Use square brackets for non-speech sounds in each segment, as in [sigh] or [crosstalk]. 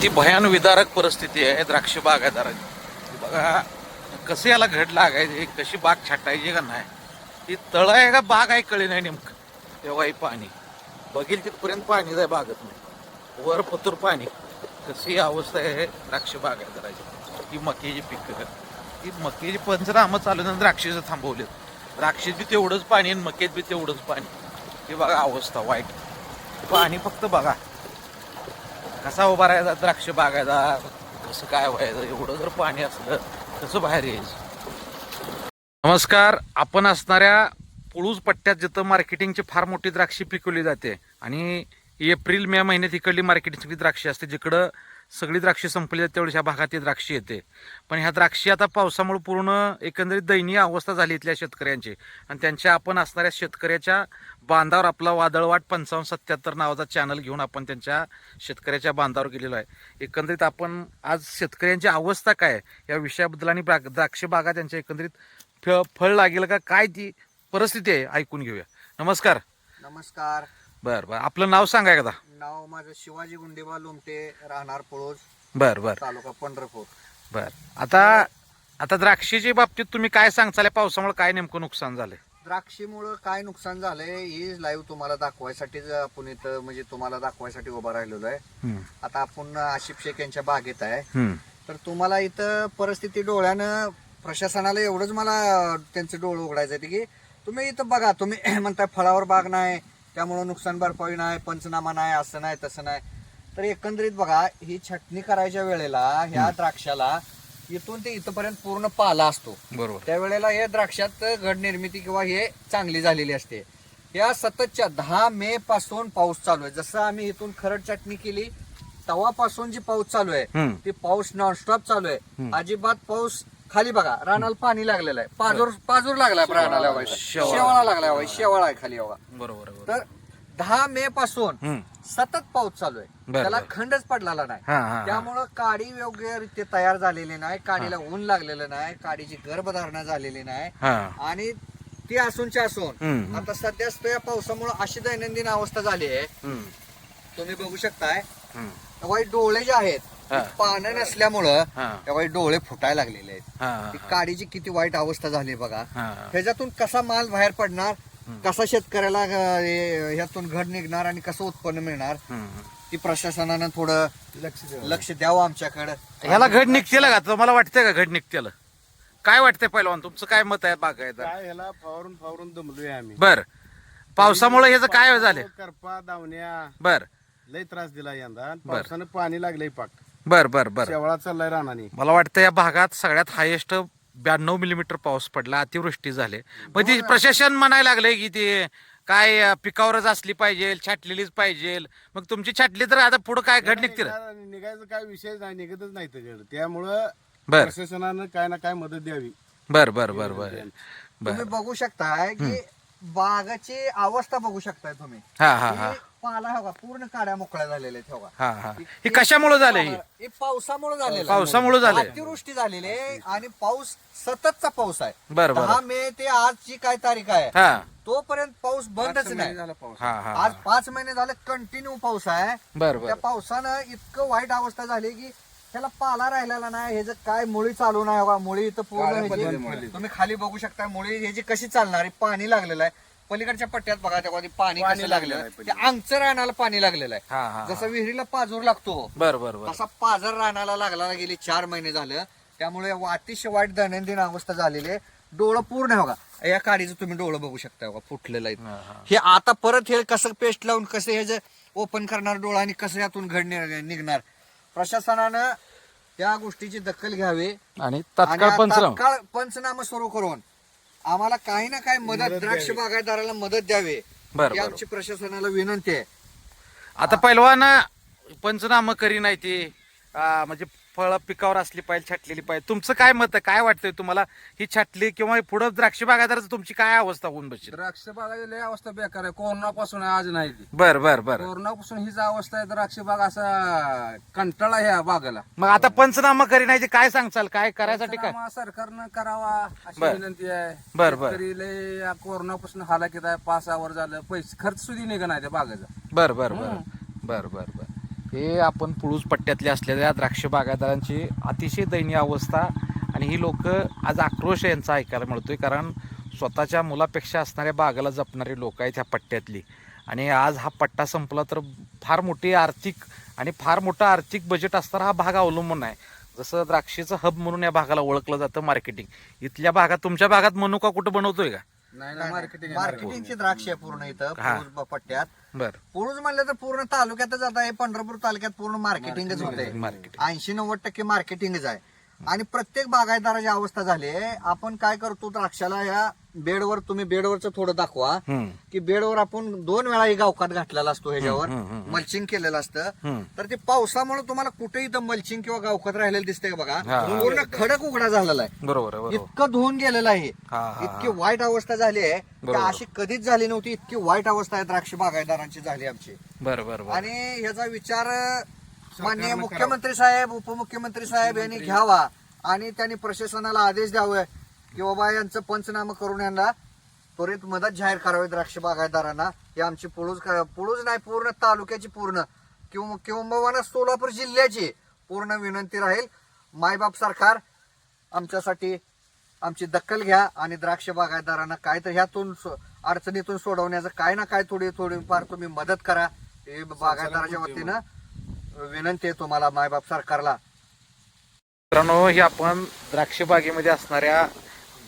किती भयान विदारक परिस्थिती आहे द्राक्ष बागायदाराची बघा कसं याला घड लागायचे कशी बाग छाटायची का नाही? ती तळ आहे का बाग आहे कळी नाही नेमकं. तेव्हाही पाणी. बघील तिथपर्यंत पाणी जाय बागत नाही. वर पतूर पाणी. कशी अवस्था आहे द्राक्ष बागायदाराची ही मकेची पिकं. ही मकेची पंचरामं चालू आहे द्राक्षेचं थांबवलेत. द्राक्षेत बी तेवढंच पाणी आणि मक्यात बी तेवढंच पाणी. ती बघा अवस्था वाईट. पाणी फक्त बघा. कसा उभा राहायचा? द्राक्ष बागायचा. कसं काय व्हायचं? एवढं जर पाणी असलं कसं बाहेर यायचं? नमस्कार. आपण असणाऱ्या पुळूज पट्ट्यात जिथं मार्केटिंगची फार मोठी द्राक्षी पिकवली जाते आणि एप्रिल मे महिन्यात इकडली मार्केटिंगची द्राक्षी असते जिकडं सगळी द्राक्षे संपली आहेत तेवढ्या ह्या भागात ही येते. पण ह्या द्राक्षी आता पावसामुळे पूर्ण एकंदरीत दयनीय अवस्था झाली इथल्या शेतकऱ्यांची. आणि त्यांच्या आपण असणाऱ्या शेतकऱ्याच्या बांधावर आपला वादळवाट पंचावन्न सत्याहत्तर नावाचा चॅनल घेऊन आपण त्यांच्या शेतकऱ्याच्या बांधावर गेलेलो आहे. एकंदरीत आपण आज शेतकऱ्यांची अवस्था काय या विषयाबद्दल आणि द्राक्ष बागा त्यांच्या एकंदरीत फळ फळ लागेल का? काय ती परिस्थिती आहे? ऐकून घेऊया. नमस्कार. नमस्कार. बर बर. आपलं नाव सांगा एकदा. नाव माझं शिवाजी गुंडेबा लोमटे राहणार पळोज बर बर. तालुका पंढरपूर. बर. आता आता द्राक्षीच्या बाबतीत तुम्ही काय सांगचाल या पावसामुळे काय नेमकं नुकसान झालंय? द्राक्षीमुळं काय नुकसान झालंय ही लाईव्ह तुम्हाला दाखवायसाठीच आपण इथं म्हणजे तुम्हाला दाखवायसाठी उभा राहिलेलो आहे. आता आपण आशिफ शेख यांच्या बागेत आहे. तर तुम्हाला इथं परिस्थिती डोळ्यानं प्रशासनाला एवढंच मला त्यांचे डोळे उघडायचं की तुम्ही इथं बघा तुम्ही [clears throat] म्हणताय फळावर बाग नाही त्यामुळं नुकसान भरपाई नाही पंचनामा नाही असं नाही तसं नाही. तर एकंदरीत बघा ही छटणी करायच्या वेळेला ह्या द्राक्षाला इथून ते इथपर्यंत पूर्ण पाला असतो. बरोबर. त्यावेळेला हे द्राक्षात घड निर्मिती किंवा हे चांगली झालेली असते. या सततच्या दहा मे पासून पाऊस चालू आहे. जसं आम्ही इथून खरड चटणी केली तेव्हापासून जी पाऊस चालू आहे. ती पाऊस नॉनस्टॉप चालू आहे. अजिबात पाऊस खाली बघा रानाला पाणी लागलेलं आहे. पाजूर पाजूर लागलाय रानाला. शेवाळा. शेवाळा लागलाय. शेवाळा आहे खाली हवा बरोबर बरोबर. तर दहा मे पासून हम्म, सतत पाऊस चालू आहे. बरं, त्याला बरं. खंडच पडलेला नाही. हा, हा, हा. त्यामुळं काडी योग्यरित्या तयार झालेली नाही काडीला ऊन लागलेलं नाही काडीची गर्भधारणा झालेली नाही. हा. आणि ती असूनच्या असून हम्म. आता सध्याच या पावसामुळे अशी दैनंदिन अवस्था झाली आहे. हम्म, तुम्ही बघू शकताय. हम्म, हे डोळे जे आहेत पानं नसल्यामुळं. तेव्हा डोळे फुटायला लागलेले आहेत. काडीची किती वाईट अवस्था झाली बघा. हा, ह्याच्यातून कसा माल बाहेर पडणार? कसा शेतकऱ्याला ह्यातून घड निघणार आणि कसं उत्पन्न मिळणार. ती प्रशासनानं थोडं लक्ष द्यावं. आमच्याकडे. ह्याला घड निघतेल का? तुम्हाला वाटतंय का घड निघतेल? काय वाटतंय पहिलवान? तुमचं काय मत आहे बागायत काय ह्याला फवारून फवारून दमलोय आम्ही. बर. पावसामुळे ह्याचं काय झालं? करपा दावण्या. बर. लय त्रास दिला यंदा. आणि पावसानं पाणी लागलंय पाक. बर बर बर. शेवळा चाललाय रानानी. मला वाटतं या भागात सगळ्यात हायेस्ट ब्याण्णव मिलीमीटर पाऊस पडला अतिवृष्टी झाली. मग ती प्रशासन म्हणायला लागले की ते काय अं, पिकावरच असली पाहिजे छाटलेलीच पाहिजे. मग तुमची छाटली तर आता पुढे काय घड निघतील निघायचं काय विषय नाही निघतच नाही त्याच्याकडे. त्यामुळं बर. प्रशासनानं काय ना काय मदत द्यावी. बर बर बर बर. बर. तुम्ही बघू शकताय की बागाची अवस्था बघू शकताय तुम्ही. हा हा हा. ही पाला हो का पूर्ण काड्या मोकळ्या झालेल्या आहेत हो का हा हा. ही कशामुळे झालं ही? हे पावसामुळे झालेलं पावसामुळे झालंय. अतिवृष्टी झालेली आहे आणि पाऊस सततचा पाऊस आहे. बरं, बरं. दहा मे ते आजची काय तारीख आहे? हा. तोपर्यंत पाऊस बंदच नाही. हा हा आज पाच महिने झाले कंटिन्यू पाऊस आहे. बर त्या बर. पावसानं इतकं वाईट अवस्था झाली की त्याला पाला राहिलेला नाही. ह्याचं काय मुळी चालू नाही बघा. मुळी इथं पूर्ण ह्याची- तुम्ही खाली बघू शकता मुळी. ह्याची कशी चालणार आहे? पाणी लागलेलं आहे. पलीकडच्या पट्ट्यात बघा तेव्हा ते पाणी कसं लागलेलं आहे ते अंगचं रानाला पाणी लागलेलं हा, हा, आहे जसं विहिरीला पाजूर लागतो. बर बर बर. तसा पाजर रानाला लागला गेली चार महिने झालं. त्यामुळे अतिशय वाईट दैनंदिन अवस्था झालेली आहे. डोळं पूर्ण आहे बघा. या काडीचं तुम्ही डोळं बघू शकता बघा फुटलेलं हा, आहे. हा. हे. आता परत हे कसं पेस्ट लावून कसं हे जे ओपन करणार डोळा आणि कसं यातून घड नि- निघणार. प्रशासनानं या गोष्टीची दखल घ्यावी. आणि आणि तात्काळ पंचनामा. तात्काळ पंचनामा सुरू करून आम्हाला काही ना काही मदत द्राक्ष बागायतदाराला मदत द्यावी. बरं, ही बरं. आमची प्रशासनाला विनंती आहे. आता पहिलवान पंचनामा करी नाही ते. आ, म्हणजे फळं पिकावर असली पाहिजे छाटलेली पाहिजे. तुमचं काय मत आहे? काय वाटतंय तुम्हाला? ही छाटली किंवा पुढं द्राक्ष बागायदाराचं तुमची काय अवस्था होऊन बसेल? द्राक्ष बागाची लय अवस्था बेकार आहे. कोरोना पासून आज नाही ती. बर बर बर. कोरोना पासून हीच अवस्था आहे. द्राक्ष बाग असा कंटाळा ह्या बागाला. मग आता पंचनामा करी नाही ते काय सांगचाल काय करायसाठी काय? पंचनामा सरकारनं करावा अशी बर. विनंती आहे. बर, बर. शेतकरी लय या कोरोना पासून हालाकीत आहे. पाच सहा वर झालं. पैसे खर्च सुद्धा निघा नाही त्या बागाचा. बर बर बर. बर बर बर. हे आपण पुळूज पट्ट्यातले असलेल्या द्राक्ष बागायतदारांची अतिशय दयनीय अवस्था आणि ही लोक आज आक्रोश यांचा ऐकायला मिळतोय कारण स्वतःच्या मुलापेक्षा असणाऱ्या बागाला जपणारी लोक आहेत ह्या पट्ट्यातली. आणि आज हा पट्टा संपला तर फार मोठी आर्थिक आणि फार मोठं आर्थिक बजेट असणारा हा भाग अवलंबून आहे. जसं द्राक्षेचं हब म्हणून या भागाला ओळखलं जातं मार्केटिंग इथल्या भागात तुमच्या भागात मनुका कुठं बनवतोय का? मार्केटिंग मार्केटिंगची द्राक्ष आहे पूर्ण इथं पट्ट्यात. बरं. पुरुष म्हणलं तर पूर्ण तालुक्यातच आता हे पंढरपूर तालुक्यात पूर्ण मार्केटिंगच होते ऐंशी नव्वद टक्के मार्केटिंगच आहे. आणि प्रत्येक बागायतदाराची अवस्था झाली आहे. आपण काय करतो द्राक्षाला या बेडवर तुम्ही बेडवरच थोडं दाखवा की बेडवर आपण दोन वेळा ही गावकात घातलेला असतो ह्याच्यावर. मल्चिंग केलेलं असतं. तर ते पावसामुळे तुम्हाला कुठेही इथं मल्चिंग किंवा गावकात राहिलेलं दिसतंय का बघा. पूर्ण खडक उघडा झालेला आहे. बरोबर आहे बरोबर. इतकं धुवून गेलेलं आहे. इतकी वाईट अवस्था झाली आहे. की बरोबर. अशी कधीच झाली नव्हती. इतकी वाईट अवस्था आहे द्राक्ष बागायतदारांची झाली आमची. बरं बरं बरं. आणि ह्याचा विचार माननीय मुख्यमंत्री साहेब उपमुख्यमंत्री साहेब यांनी घ्यावा आणि त्यांनी प्रशासनाला आदेश द्यावे. की बाबा यांचं पंचनामा करून यांना त्वरित मदत जाहीर करावी द्राक्ष बागायतदारांना. ही आमची पुळूज पुळूज नाही पूर्ण तालुक्याची पूर्ण. किंवा किंबहुना सोलापूर जिल्ह्याची पूर्ण विनंती राहील. मायबाप सरकार आमच्यासाठी आमची दखल घ्या आणि द्राक्ष बागायतदारांना काय तर ह्यातून अडचणीतून सोडवण्याचं काय ना काय थोडी थोडीफार तुम्ही मदत करा. हे बागायतदाराच्या वतीनं विनंती आहे तुम्हाला मायबाप सरकारला. मित्रांनो हे आपण द्राक्ष बागेमध्ये असणाऱ्या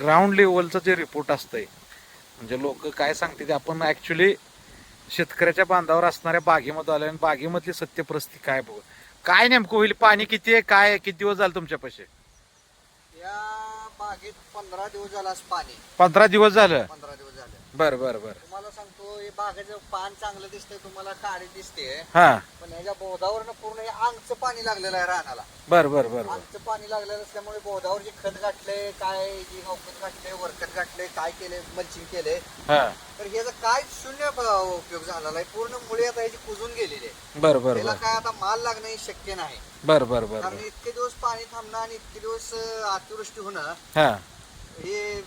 ग्राउंड लेवलचं जे रिपोर्ट असतंय म्हणजे लोक काय सांगते ते आपण ऍक्च्युली शेतकऱ्याच्या बांधावर असणाऱ्या बागेमध्ये आल्या आणि बागेमधली सत्य परिस्थिती काय बघ. काय नेमकं होईल? पाणी किती आहे? काय आहे? किती दिवस झाले तुमच्यापाशी या बागेत पंधरा दिवस झाला पाणी. पंधरा दिवस झालं. पंधरा दिवस झाले. बरं बरं बरं. तुम्हाला सांगतो हे बागेचं पान चांगलं दिसतंय तुम्हाला काळी दिसते हा. पण ह्याच्या बोधावरनं पूर्ण हे अंगचं पाणी लागलेलं आहे रानाला. बरं बरं बरं बरं. अंगचं पाणी लागलेलं असल्यामुळे बोधावर जे खत गाठले काय जी नौकत गाठले वरकत गाठले काय केले मल्चिंग केले हा. तर ह्याचा काय शून्य उपयोग झालेला आहे पूर्ण मुळे आता ह्याची कुजून गेलेली आहे. बरं बरं त्याला बरं. काय आता माल लागणं हे शक्य नाही. बरं बरं बरं कारण बरं. इतके दिवस पाणी थांबणं आणि इतके दिवस अं, अतिवृष्टी होणं हा. हे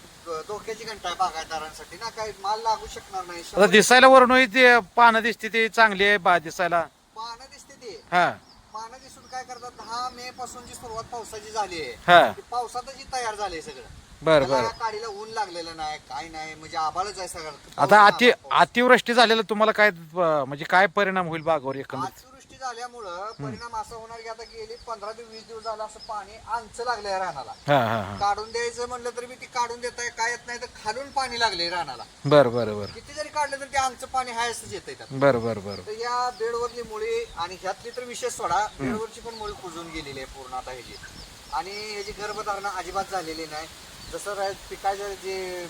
धोक्याची घंटा आहे बागायतदारांसाठी ना काही माल लागू शकणार नाही. आता दिसायला वरून ते पानं दिसते ते चांगली आहे बा दिसायला. पानं दिसते ते. हा. पानं दिसून काय करतात दहा मे पासून जी सुरुवात पावसाची झाली आहे हा. ती पावसातच तयार झाले सगळं. बरं त्याला बरं. काडीला ऊन लागलेलं नाही काय नाही म्हणजे आबाळच आहे सगळं. आता पाऊस अति पाऊस. अतिवृष्टी झालेला तुम्हाला काय अं, म्हणजे काय परिणाम होईल बागावर एकंदर झाल्यामुळं परिणाम असा होणार की आता गेली पंधरा ते वीस दिवस झालं असं पाणी आमचं लागलंय रानाला. हा हा हा. काढून द्यायचं म्हणलं तरी मी ती काढून देत आहे काय येत नाही तर खालून पाणी लागले रानाला. बरं बरं बरं. किती जरी काढलं तर ते आमचं पाणी हाय असंच येत त्यात. बरं बरं बरं. तर या बेडवरली मुळी आणि ह्यातली तर विशेष सोडा बेडवरची पण मुळी कुजून गेलेली आहे पूर्ण आता ह्याची. आणि ह्याची गर्भधारणा अजिबात झालेली नाही. जसं रा- पिकाचं जे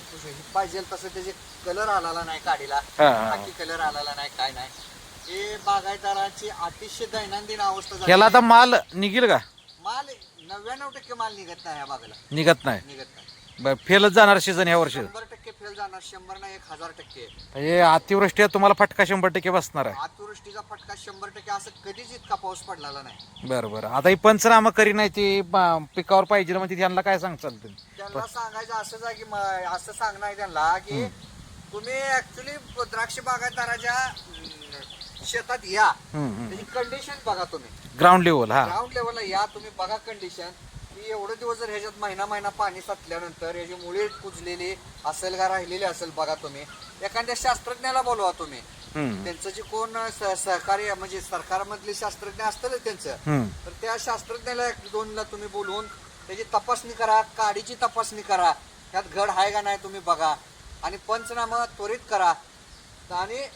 पाहिजे तसं त्याचे कलर आलेला नाही हा, हा. बाकी कलर आलेला नाही काय नाही. हे बागायतदाराची अतिशय दैनंदिन अवस्था झाली. ह्याला आता माल निघेल का? माल नव्याण्णव टक्के माल निघत नाही या बागाला. निघत नाही. निघत नाही. बरं, फेलच जाणार सीझन ह्या वर्षी. शंभर टक्के फेल जाणार शंभर ना एक हजार टक्के. म्हणजे अतिवृष्टी तुम्हाला फटका शंभर टक्के बसणार आहे. अतिवृष्टीचा फटका शंभर टक्के असं कधीच इतका पाऊस पडलेला नाही. बरं बरं. आता ही पंचनामा करी नाही ती ब- पिकावर पाहिजे म्हणजे त्यांना काय सांगचाल तुम्ही? त्यांना सांगायचं असंच आहे की म- असं सांगणं आहे त्यांना की तुम्ही ऍक्च्युली द्राक्ष बागायतदाराच्या अं, शेतात या. त्याची कंडिशन बघा तुम्ही. ग्राउंड लेवल हा. ग्राउंड लेवलला या तुम्ही बघा कंडिशन की एवढे दिवस जर ह्याच्यात महिना महिना पाणी साचल्यानंतर ह्याची मुळे कुजलेली असेल का राहिलेली असेल बघा तुम्ही. एखाद्या शास्त्रज्ञाला बोलवा तुम्ही. हम्म, त्यांचं जे कोण स- सहकार्य म्हणजे सरकारमधले शास्त्रज्ञ असतात त्यांचं. हम्म. तर त्या शास्त्रज्ञाला एक दोनला तुम्ही बोलवून त्याची तपासणी करा काडीची तपासणी करा. त्यात घड आहे का नाही तुम्ही बघा. आणि पंचनामा त्वरित करा. आणि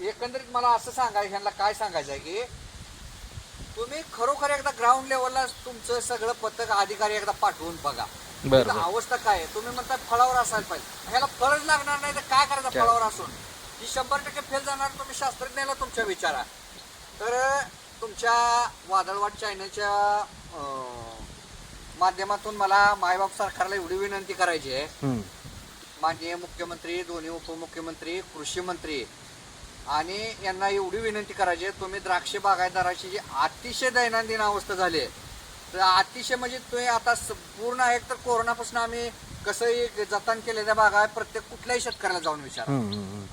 एकंदरीत मला असं सांगायचं ह्यांना काय सांगायचं आहे की तुम्ही खरोखर एकदा ग्राउंड लेवलला तुमचं सगळं पथक अधिकारी एकदा पाठवून बघा इथं. अवस्था काय आहे तुम्ही म्हणता फळावर असायला पाहिजे ह्याला फळच लागणार नाही तर काय करायचं? फळावर असून ही शंभर टक्के फेल जाणार तुम्ही शास्त्रज्ञाला तुमच्या विचारा तर तुमच्या वादळवाट चॅनलच्या अं, माध्यमातून मला मायबाप सरकारला एवढी विनंती करायची आहे. माननीय मुख्यमंत्री दोन्ही उपमुख्यमंत्री कृषी मंत्री आणि यांना एवढी विनंती करायची आहे तुम्ही द्राक्ष बागायतदाराची जी अतिशय दैनंदिन अवस्था झाली आहे तर अतिशय म्हणजे तुम्ही आता पूर्ण एक तर कोरोनापासून आम्ही कसं जतन केलेल्या बागा आहे प्रत्येक कुठल्याही शेतकऱ्याला जाऊन विचार.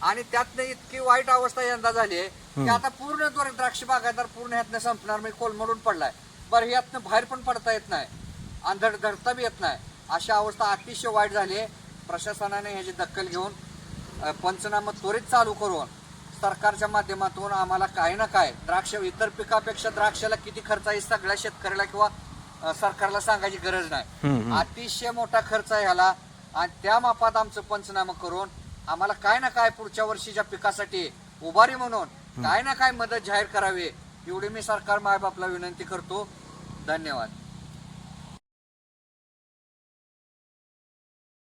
आणि त्यातनं इतकी वाईट अवस्था यंदा झाली आहे की आता पूर्ण द्राक्ष बागायदार पूर्ण ह्यातनं संपणार म्हणजे कोलमडून पडलाय. बरं ह्यातनं बाहेर पण पडता येत नाही आणि धड धडता बी येत नाही. अशी अवस्था अतिशय वाईट झाली आहे. प्रशासनाने ह्याची दखल घेऊन पंचनामा त्वरित चालू करून सरकारच्या माध्यमातून आम्हाला काही ना काय द्राक्ष इतर पिकापेक्षा द्राक्षाला किती खर्च आहे सगळ्या शेतकऱ्याला किंवा सरकारला सांगायची गरज नाही. अतिशय मोठा खर्च आहे ह्याला आणि त्या मापात आमचं पंचनामा करून आम्हाला काय ना काय पुढच्या वर्षीच्या पिकासाठी उभारी म्हणून काय ना काय मदत जाहीर करावी एवढी मी सरकार मायबापला विनंती करतो. धन्यवाद.